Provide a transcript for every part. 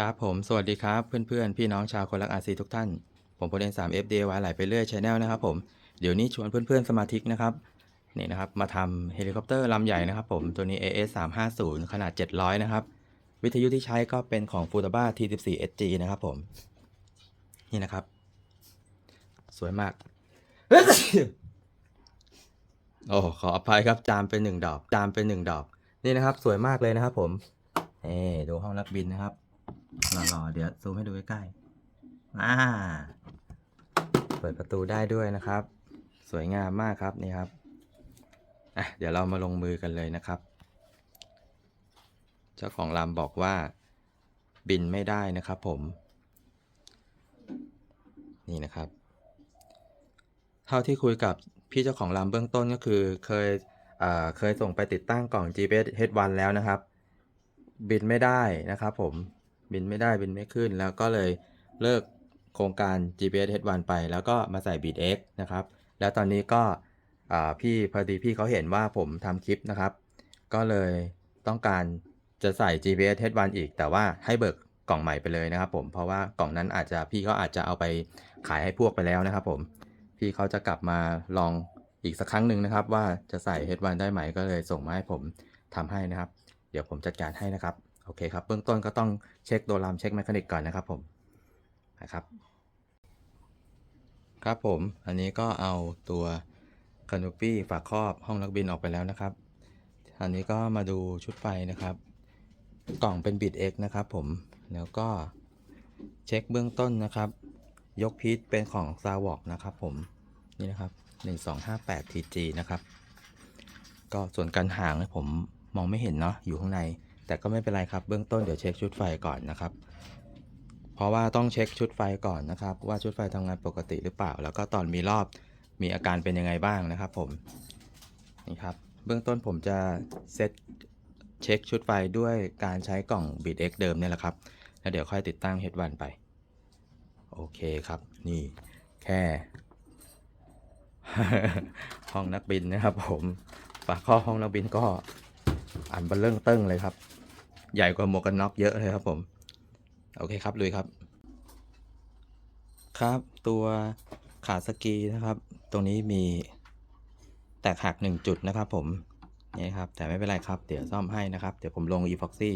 ครับผมสวัสดีครับเพื่อนๆ พี่น้องชาวคนรักอาซีทุกท่าน ผมโพเดน3 FD วายไหลไปเรื่อยชแนลนะครับผมเดี๋ยวนี้ชวนเพื่อนๆ สมาชิกนะครับนี่นะครับมาทำเฮลิคอปเตอร์ลำใหญ่นะครับผมตัวนี้ AS 350ขนาด 700 นะครับ วิทยุที่ใช้ก็เป็นของ f u t a b a T14 SG นะครับผม นี่นะครับ สวยมาก โอ้ขออภัยครับจามเป็นหนึ่งดอกจามเป็นหนึ่งดอก นี่นะครับ สวยมากเลยนะครับผมเอ่ดูห้องนักบินนะครับ หล่อๆเดี๋ยวซูมให้ดูใกล้ๆอ่า เปิดประตูได้ด้วยนะครับ สวยงามมากครับนี่ครับอะเดี๋ยวเรามาลงมือกันเลยนะครับ เจ้าของลำบอกว่าบินไม่ได้นะครับผม นี่นะครับ เท่าที่คุยกับพี่เจ้าของลำเบื้องต้นก็คือเคยเคยส่งไปติดตั้งกล่อง GPS H1 แล้วนะครับ บินไม่ได้นะครับผม บินไม่ได้บินไม่ขึ้น แล้วก็เลยเลิกโครงการ GPS H1 ไป แล้วก็มาใส่ Beat X นะครับ แล้วตอนนี้ก็พี่พอดีพี่เขาเห็นว่าผมทำคลิปนะครับ ก็เลยต้องการจะใส่ GPS H1 อีก แต่ว่าให้เบิกกล่องใหม่ไปเลยนะครับ ผมเพราะว่ากล่องนั้นอาจจะพี่เขาอาจจะเอาไปขายให้พวกไปแล้วนะครับ ผมพี่เขาจะกลับมาลองอีกสักครั้งหนึ่งนะครับ ว่าจะใส่ H1 ได้ไหมก็เลยส่งมาให้ผมทำให้นะครับ เดี๋ยวผมจัดการให้นะครับ โอเคครับ เบื้องต้นก็ต้อง ช็คตัวรามเช็คแมคานิกก่อนนะครับผมนะครับ ครับผมอันนี้ก็เอาตัวคานูปี้ฝาครอบห้องนักบินออกไปแล้วนะครับ อันนี้ก็มาดูชุดไฟนะครับ กล่องเป็นบิด X นะครับผมแล้วก็เช็คเบื้องต้นนะครับ ยกพีทเป็นของ s a w o k นะครับผมนี่นะครับ1258 TG นะครับ ก็ส่วนการห่างผมมองไม่เห็นเนาะอยู่ข้างใน แต่ก็ไม่เป็นไรครับ เบื้องต้นเดี๋ยวเช็คชุดไฟก่อนนะครับ เพราะว่าต้องเช็คชุดไฟก่อนนะครับ ว่าชุดไฟทำงานปกติหรือเปล่า แล้วก็ตอนมีรอบมีอาการเป็นยังไงบ้างนะครับผมนี่ครับเบื้องต้นผมจะเซตเช็คชุดไฟด้วยการใช้กล่อง b e a t X เดิมเนี่ยแหละครับ แล้วเดี๋ยวค่อยติดตั้ง H1 ไป โอเคครับ นี่แค่ ห้องนักบินนะครับผม ฝาข้อห้องนักบินก็อันเบลเริ่งเติ้งเลยครับ ใหญ่กว่าหมวกกันน็อกเยอะเลยครับผม โอเคครับลุยครับ ครับ ตัวขาสกีนะครับ ตรงนี้มีแตกหักหนึ่งจุดนะครับผมนี่ครับ แต่ไม่เป็นไรครับ เดี๋ยวซ่อมให้นะครับ เดี๋ยวผมลง e f o x y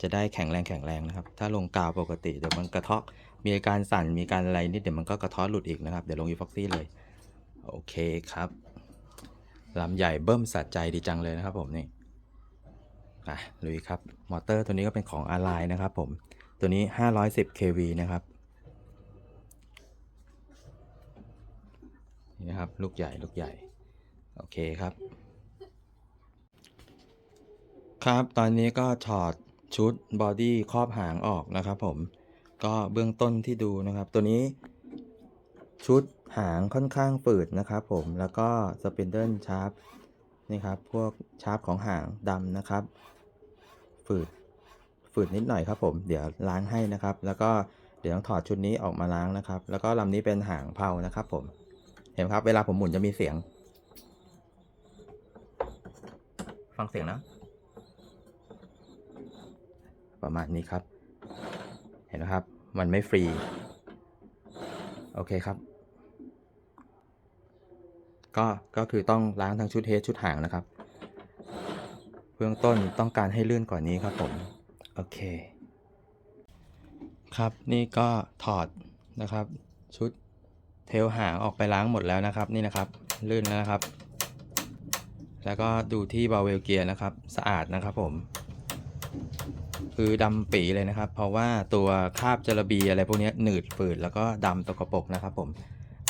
จะได้แข็งแรงแข็งแรงนะครับ ถ้าลงกาวปกติเดี๋ยวมันกระเทาะ มีการสั่น มีการอะไรนิดเดี๋ยวมันก็กระเทาะหลุดอีกนะครับ เดี๋ยวลง e f o x y เลย โอเคครับ ลำใหญ่เบิ้มสะใจดีจังเลยนะครับผมนี่ อะลุยครับ มอเตอร์ตัวนี้ก็เป็นของ a l i นะครับผม ตัวนี้ 510 kV นะครับ นี่นะครับ ลูกใหญ่ ลูกใหญ่ โอเคครับ ครับ ตอนนี้ก็ถอดชุดบอดี้ครอบหางออกนะครับผม ก็เบื้องต้นที่ดูนะครับ ตัวนี้ชุดหางค่อนข้างฝืดนะครับผม แล้วก็สปินเดิลชาร์ปนี่ครับ พวกชาร์ปของหางดำนะครับ ฝืดฝืดนิดหน่อยครับผม เดี๋ยวล้างให้นะครับ แล้วก็เดี๋ยวต้องถอดชุดนี้ออกมาล้างนะครับ แล้วก็ลำนี้เป็นหางเพานะครับผม เห็นครับ เวลาผมหมุนจะมีเสียง ฟังเสียงนะ ประมาณนี้ครับ เห็นไหมครับ มันไม่ฟรี โอเคครับ ก็ ก็คือต้องล้างทั้งชุดเฮดชุดหางนะครับ เบื้องต้นต้องการให้ลื่นกว่านนี้ครับผม โอเค ครับนี่ก็ถอดนะครับ ชุดเทลหางออกไปล้างหมดแล้วนะครับ นี่นะครับ ลื่นแล้วนะครับ แล้วก็ดูที่บาเวลเกียร์นะครับ สะอาดนะครับผม คือดำปีเลยนะครับ เพราะว่าตัวคาบจระบีอะไรพวกนี้หนืดฝืดแล้วก็ดำตกกระปกนะครับผม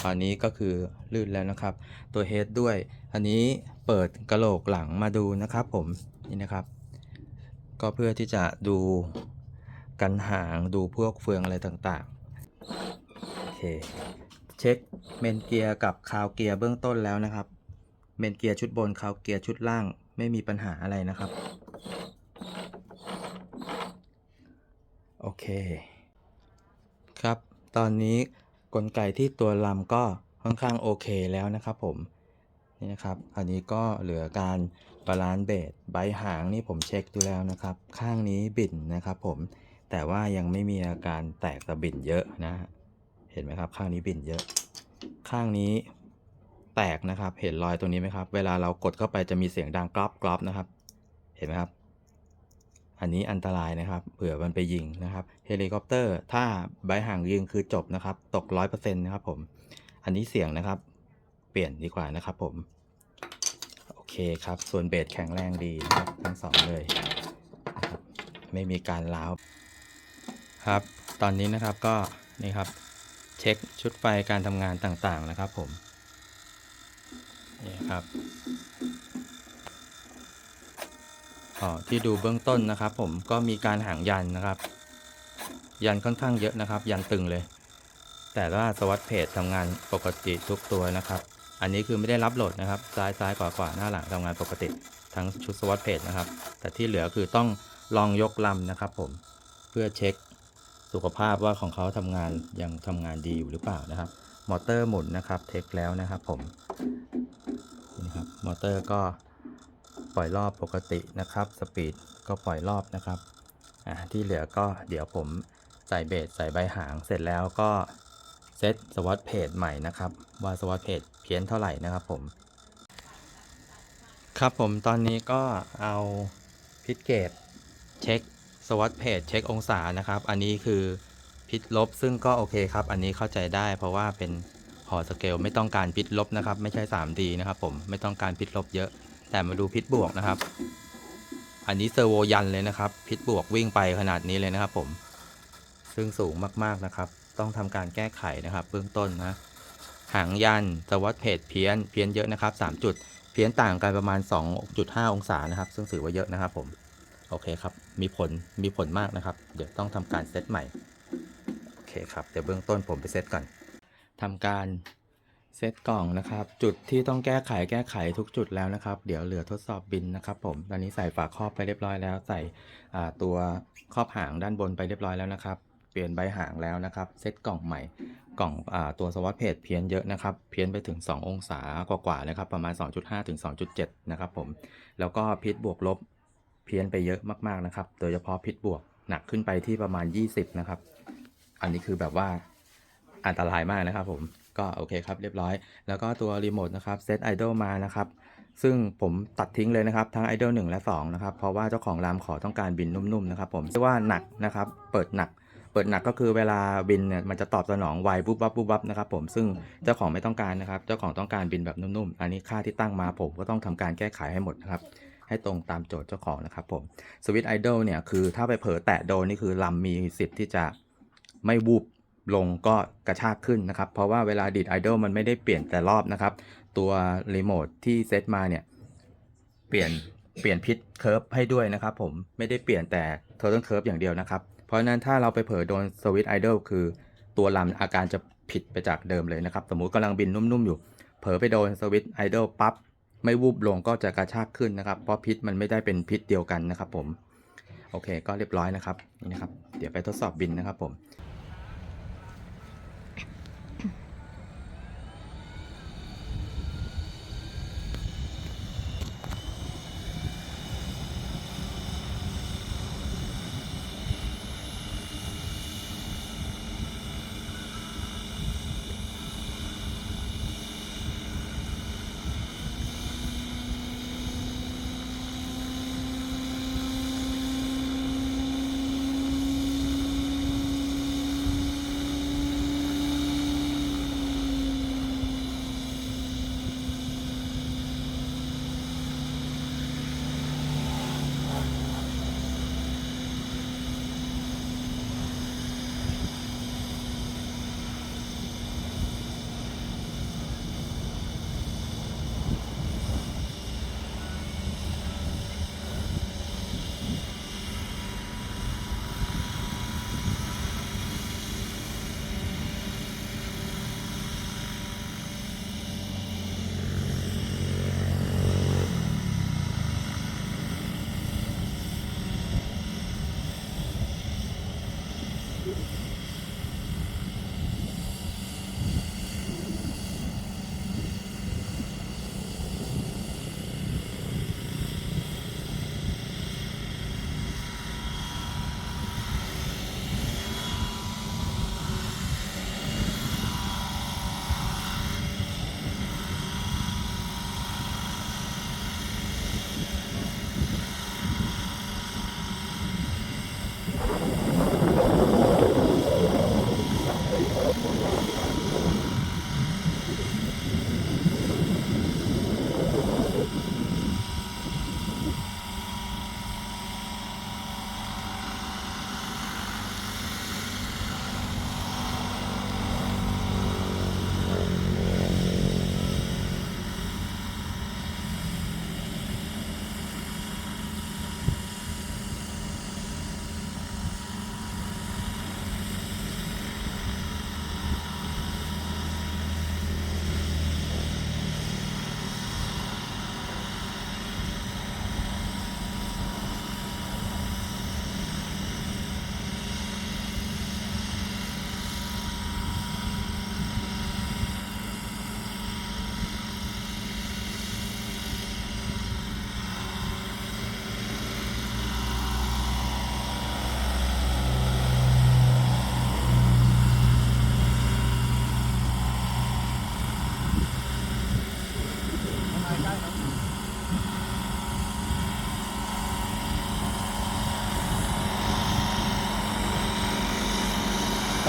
อนนี้ก็คือลื่นแล้วนะครับ ตัวเฮดด้วย อันนี้เปิดกระโหลกหลังมาดูนะครับผมนี่นะครับ ก็เพื่อที่จะดูกันหางดูพวกเฟืองอะไรต่างๆโอเคเช็คเมนเกียร์กับคาวเกียร์เบื้องต้นแล้วนะครับ เมนเกียร์ชุดบนคาวเกียร์ชุดล่างไม่มีปัญหาอะไรนะครับ โอเค ครับ ตอนนี้ กลไกที่ตัวลำก็ค่อนข้างโอเคแล้วนะครับผมนี่นะครับอันนี้ก็เหลือการบาลานซ์เบสใบหางนี่ผมเช็คดูแล้วนะครับ ข้างนี้บิดนะครับผมแต่ว่ายังไม่มีอาการแตกตะบินเยอะนะ เห็นไหมครับ ข้างนี้บินเยอะ ข้างนี้แตกนะครับ เห็นรอยตรงนี้ไหมครับ เวลาเรากดเข้าไปจะมีเสียงดังกรอบกรอบนะครับ เห็นไหมครับ อันนี้อันตรายนะครับ เผื่อมันไปยิงนะครับ เฮลิคอปเตอร์ถ้าใบห่างยิงคือจบนะครับ ตกร้อยเปอร์เซ็นต์นะครับผม อันนี้เสียงนะครับ เปลี่ยนดีกว่านะครับผม โอเคครับ ส่วนเบสแข็งแรงดีนะครับทั้งสองเลยนะครับไม่มีการล้าวครับ ตอนนี้นะครับก็นี่ครับเช็คชุดไฟการทำงานต่างๆนะครับผม นี่ครับ ที่ดูเบื้องต้นนะครับ ผมก็มีการหางยันนะครับ ยันค่อนข้างเยอะนะครับ ยันตึงเลย แต่ว่าสวัสดเพจทำงานปกติทุกตัวนะครับ อันนี้คือไม่ได้รับโหลดนะครับ ซ้ายซ้ายขวาขวาหน้าหลังทำงานปกติทั้งชุดสวัสดเพจนะครับ แต่ที่เหลือคือต้องลองยกลำนะครับ ผมเพื่อเช็คสุขภาพว่าของเขาทำงานยังทำงานดีอยู่หรือเปล่านะครับ มอเตอร์หมุนนะครับ เทคแล้วนะครับ ผมนี่ครับมอเตอร์ก็ ปล่อยรอบปกตินะครับสปีดก็ปล่อยรอบนะครับที่เหลือก็เดี๋ยวผมใส่เบสใส่ใบหางเสร็จแล้วก็เซตสวอตเพจใหม่นะครับ ว่าสวอตเพจเพี้ยนเท่าไหร่นะครับผม ครับผมตอนนี้ก็เอาพิทเกตเช็คสวอตเพจเช็คองศานะครับ อันนี้คือพิทลบซึ่งก็โอเคครับ อันนี้เข้าใจได้เพราะว่าเป็นพอสเกลไม่ต้องการพิทลบนะครับ ไม่ใช่ 3D นะครับผมไม่ต้องการพิทลบเยอะ แต่มาดูพิทบวกนะครับ อันนี้เซอร์โวยันเลยนะครับ พิทบวกวิ่งไปขนาดนี้เลยนะครับ ผม ซึ่งสูงมากๆนะครับ ต้องทำการแก้ไขนะครับ เบื้องต้นนะ หางยันสวัสดเพจเพี้ยนเพี้ยนเยอะนะครับ 3 จุด เพี้ยนต่างกันประมาณ 2.5 องศานะครับ ซึ่งถือว่าเยอะนะครับ ผม โอเคครับ มีผล มีผลมากนะครับ เดี๋ยวต้องทำการเซตใหม่ โอเคครับ เดี๋ยวเบื้องต้นผมไปเซตก่อนทำการ เซตกล่องนะครับ จุดที่ต้องแก้ไขแก้ไขทุกจุดแล้วนะครับ เดี๋ยวเหลือทดสอบบินนะครับผมตอนนี้ใส่ฝาครอบไปเรียบร้อยแล้ว ใส่ตัวครอบหางด้านบนไปเรียบร้อยแล้วนะครับ เปลี่ยนใบหางแล้วนะครับ เซตกล่องใหม่กล่องอตัวสวอตเพจเพี้ยนเยอะนะครับ เพี้ยนไปถึง 2 องศากว่าๆนะครับ ประมาณ 2.5 ถึง 2.7 นะครับผม แล้วก็พิษบวกลบเพี้ยนไปเยอะมากๆนะครับ โดยเฉพาะพิษบวกหนักขึ้นไปที่ประมาณ 20 นะครับ อันนี้คือแบบว่าอันตรายมากนะครับผม ก็โอเคครับเรียบร้อย แล้วก็ตัวรีโมทนะครับเซตไอดอลมานะครับซึ่งผมตัดทิ้งเลยนะครับทั้ง Idol 1 และ 2 นะครับ เพราะว่าเจ้าของรามขอต้องการบินนุ่มๆนะครับผมเรียกว่าหนักนะครับ เปิดหนัก เปิดหนักก็คือเวลาบินเนี่ยมันจะตอบสนองไวปุ๊บปั๊บปุ๊บปั๊บนะครับผมซึ่งเจ้าของไม่ต้องการนะครับ เจ้าของต้องการบินแบบนุ่มๆ อันนี้ค่าที่ตั้งมาผมก็ต้องทำการแก้ไขให้หมดนะครับ ให้ตรงตามโจทย์เจ้าของนะครับผมสวิตไอดอลเนี่ยคือถ้าไปเผลอแตะโดนนี่คือลำมีสิทธิ์ที่จะไม่วูบ ลงก็กระชากขึ้นนะครับ เพราะว่าเวลาดีดไอดอลมันไม่ได้เปลี่ยนแต่รอบนะครับ ตัวรีโมทที่เซตมาเนี่ย เปลี่ยนเปลี่ยนพิษเคิร์ฟให้ด้วยนะครับผมไม่ได้เปลี่ยนแต่เทอร์เทนเคิร์ฟอย่างเดียวนะครับ เพราะฉะนั้นถ้าเราไปเผลอโดนสวิตไอดอลคือตัวลำอาการจะผิดไปจากเดิมเลยนะครับ สมมุติกำลังบินนุ่มๆอยู่ เผลอไปโดนสวิตไอดอลปั๊บไม่วูบลงก็จะกระชากขึ้นนะครับ เพราะพิษมันไม่ได้เป็นพิษเดียวกันนะครับผม โอเคก็เรียบร้อยนะครับนี่นะครับ เดี๋ยวไปทดสอบบินนะครับผม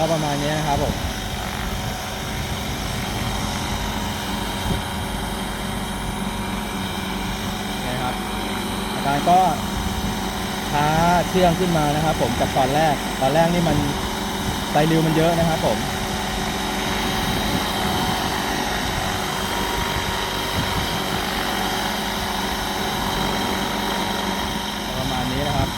ก็ประมาณนี้นะครับผมนะครับอาการก็ช้าเชื่องขึ้นมานะครับ ผมจากตอนแรก ตอนแรกนี่มันไฟริวมันเยอะนะครับผม ประมาณนี้นะครับ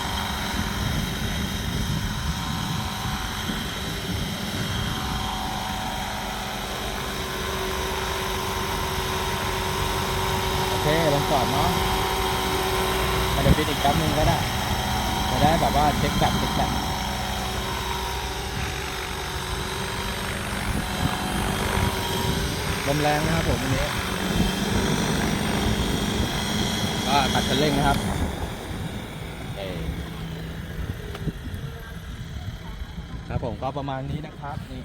โอเคลองจอดเนาะเดี๋ยวปิดอีกแป๊บนึงก็ได้จะได้แบบว่าเช็คแบบเช็คแบบลมแรงนะครับผมวันนี้ ก็ ตัดคันเร่งนะครับคครับผมก็ประมาณนี้นะครับนี่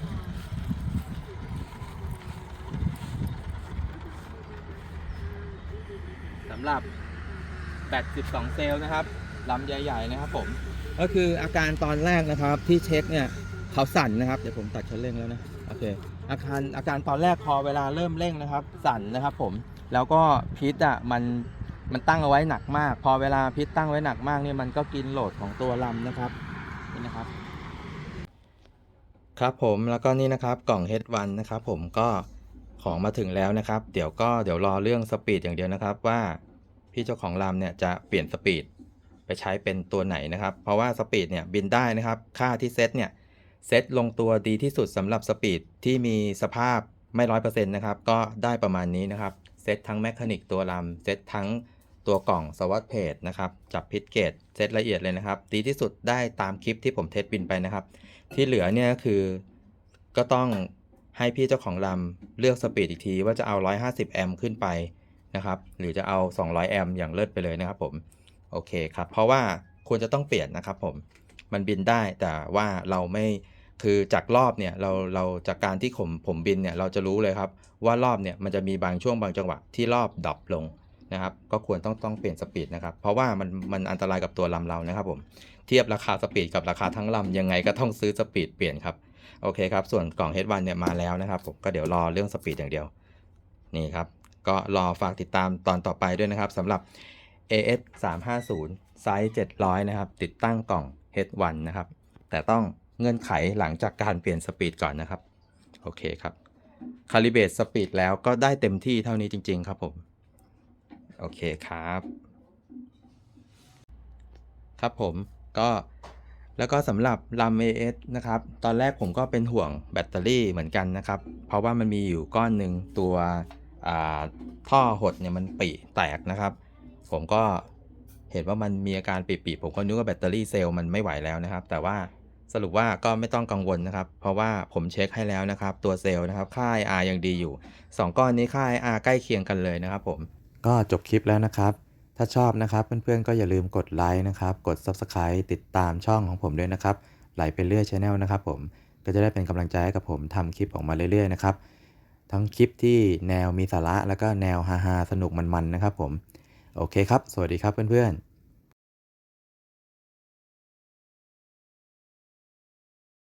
สำหรับแบต12 เซลล์นะครับลำใหญ่ๆนะครับผม ก็คืออาการตอนแรกนะครับที่เช็คเนี่ยเขาสั่นนะครับ เดี๋ยวผมตัดคันเร่งแล้วนะโอเคอาการอาการตอนแรกพอเวลาเริ่มเร่งนะครับ สั่นนะครับผมแล้วก็พิษอะมัน มันตั้งเอาไว้หนักมาก พอเวลาพิษตั้งไว้หนักมากเนี่ยมันก็กินโหลดของตัวลำนะครับนี่นะครับ ครับผมแล้วก็นี่นะครับกล่อง H1 นะครับ ผมก็ของมาถึงแล้วนะครับ เดี๋ยวก็เดี๋ยวรอเรื่องสปีดอย่างเดียวนะครับ ว่าพี่เจ้าของลำเนี่ยจะเปลี่ยนสปีดไปใช้เป็นตัวไหนนะครับ เพราะว่าสปีดเนี่ยบินได้นะครับ ค่าที่เซตเนี่ยเซตลงตัวดีที่สุดสำหรับสปีดที่มีสภาพไม่ร้อยเปอร์เซ็นต์นะครับ ก็ได้ประมาณนี้นะครับ เซตทั้งแมคานิกตัวลำเซตทั้ง ตัวกล่องสวัสดเพจนะครับจับพิษเกตเซตละเอียดเลยนะครับ ดีที่สุดได้ตามคลิปที่ผมเทสบินไปนะครับ ที่เหลือเนี่ยก็คือก็ต้องให้พี่เจ้าของลำเลือกสปีดอีกทีว่าจะเอา 150 แอมป์ขึ้นไปนะครับ หรือจะเอา 200 แอมป์อย่างเลิศไปเลยนะครับผม โอเคครับ เพราะว่าควรจะต้องเปลี่ยนนะครับผม มันบินได้แต่ว่าเราไม่คือจากรอบเนี่ยเราเราจากการที่ผมผมบินเนี่ยเราจะรู้เลยครับว่ารอบเนี่ยมันจะมีบางช่วงบางจังหวะที่รอบดรอปลง นะครับ ก็ควรต้องต้องเปลี่ยนสปีดนะครับ เพราะว่ามันมันอันตรายกับตัวลำเรานะครับผม เทียบราคาสปีดกับราคาทั้งลำยังไงก็ต้องซื้อสปีดเปลี่ยนครับ โอเคครับ ส่วนกล่อง H1 เนี่ยมาแล้วนะครับผม ก็เดี๋ยวรอเรื่องสปีดอย่างเดียว นี่ครับ ก็รอฝากติดตามตอนต่อไปด้วยนะครับสำหรับ AS 350ไซส์700 นะครับ ติดตั้งกล่อง H1 นะครับ แต่ต้องเงื่อนไขหลังจากการเปลี่ยนสปีดก่อนนะครับ โอเคครับ คาลิเบตสปีดแล้วก็ได้เต็มที่เท่านี้จริง ๆ ครับผม โอเคครับ ครับผมก็แล้วก็สำหรับลำ AS นะครับ ตอนแรกผมก็เป็นห่วงแบตเตอรี่เหมือนกันนะครับ เพราะว่ามันมีอยู่ก้อนหนึ่งตัวท่อหดเนี่ยมันปีแตกนะครับ ผมก็เห็นว่ามันมีอาการปีๆผมก็นึกว่าแบตเตอรี่เซลล์มันไม่ไหวแล้วนะครับ แต่ว่าสรุปว่าก็ไม่ต้องกังวลนะครับ เพราะว่าผมเช็คให้แล้วนะครับ ตัวเซลล์นะครับ ค่า IR ยังดีอยู่ 2 ก้อนนี้ค่า IR ใกล้เคียงกันเลยนะครับผม ก็จบคลิปแล้วนะครับ ถ้าชอบนะครับเพื่อนๆก็อย่าลืมกดไลค์นะครับ กด Subscribe ติดตามช่องของผมด้วยนะครับ ไหลไปเรื่อยช anel นะครับผม ก็จะได้เป็นกำลังใจให้กับผมทำคลิปออกมาเรื่อยๆนะครับ ทั้งคลิปที่แนวมีสาระแล้วก็แนวฮาๆสนุกมันๆนะครับผม โอเคครับ สวัสดีครับเพื่อนๆ